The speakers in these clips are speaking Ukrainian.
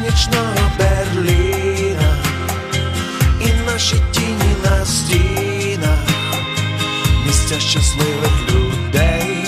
Нічного Берліна і наші тіні на стінах, місця щасливих людей.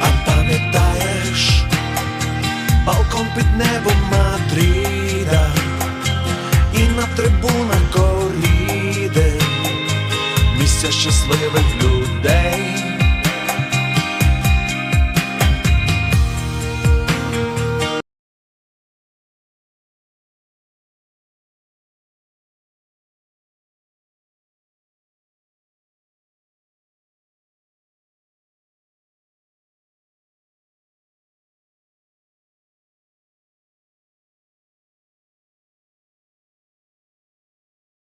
А пам'ятаєш балкон під небом Мадріда і на трибунах коріди, місця щасливих людей.